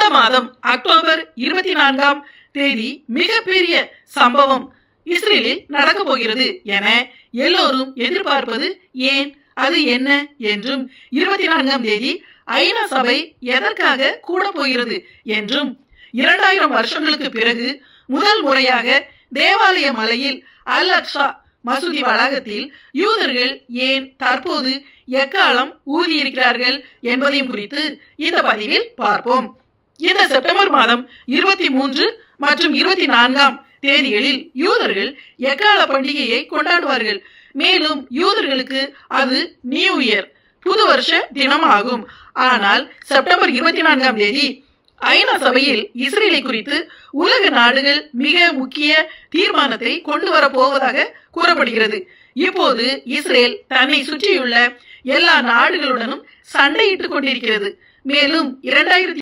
இந்த மாதம் அக்டோபர் இருபத்தி நான்காம் தேதி மிகப்பெரிய சம்பவம் இஸ்ரேலில் நடக்க போகிறது என எல்லோரும் எதிர்பார்ப்பது ஏன் அது என்ன என்றும் இருபத்தி நான்காம் தேதி ஐநா சபை எதற்காக கூட போகிறது என்றும் இரண்டாயிரம் வருஷங்களுக்கு பிறகு முதல் முறையாக தேவாலய மலையில் அல் அக்ஷா மசூதி வளாகத்தில் யூதர்கள் ஏன் தற்போது எக்காலம் ஊதியிருக்கிறார்கள் என்பதையும் குறித்து இந்த பதிவில் பார்ப்போம். இந்த செப்டம்பர் மாதம் இருபத்தி மூன்று மற்றும் இருபத்தி நான்காம் தேதிகளில் யூதர்கள் எக்கால பண்டிகையை கொண்டாடுவார்கள். மேலும் யூதர்களுக்கு அது நியூ இயர் புது வருஷ தினம் ஆகும் ஆனால் செப்டம்பர் இருபத்தி நான்காம் தேதி ஐநா சபையில் இஸ்ரேலை குறித்து உலக நாடுகள் மிக முக்கிய தீர்மானத்தை கொண்டு வர போவதாக கூறப்படுகிறது. இப்போது இஸ்ரேல் தன்னை சுற்றியுள்ள எல்லா நாடுகளுடனும் சண்டையிட்டுக் கொண்டிருக்கிறது. மேலும் இரண்டாயிரத்தி